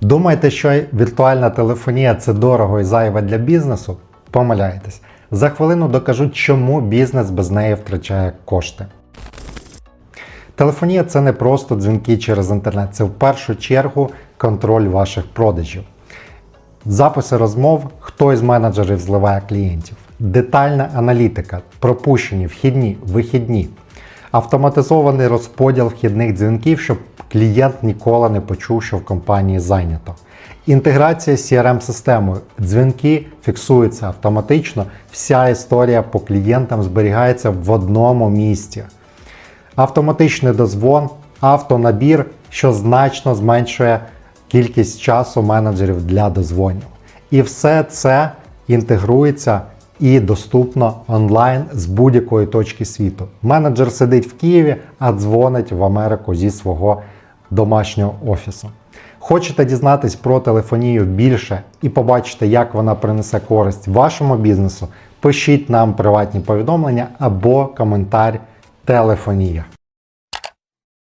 Думаєте, що віртуальна телефонія це дорого і зайве для бізнесу? Помиляєтесь. За хвилину докажу, чому бізнес без неї втрачає кошти. Телефонія це не просто дзвінки через інтернет, це в першу чергу контроль ваших продажів. Записи розмов, хто із менеджерів зливає клієнтів, детальна аналітика, пропущені, вхідні, вихідні, автоматизований розподіл вхідних дзвінків, щоб клієнт ніколи не почув, що в компанії зайнято. Інтеграція з CRM-системою. Дзвінки фіксуються автоматично, вся історія по клієнтам зберігається в одному місці автоматичний дозвон, автонабір, що значно зменшує кількість часу менеджерів для дозвонів. І все це інтегрується і доступно онлайн з будь-якої точки світу. Менеджер сидить в Києві, а дзвонить в Америку зі свого домашнього офісу. Хочете дізнатись про телефонію більше і побачити, як вона принесе користь вашому бізнесу? Пишіть нам приватні повідомлення або коментар телефонія.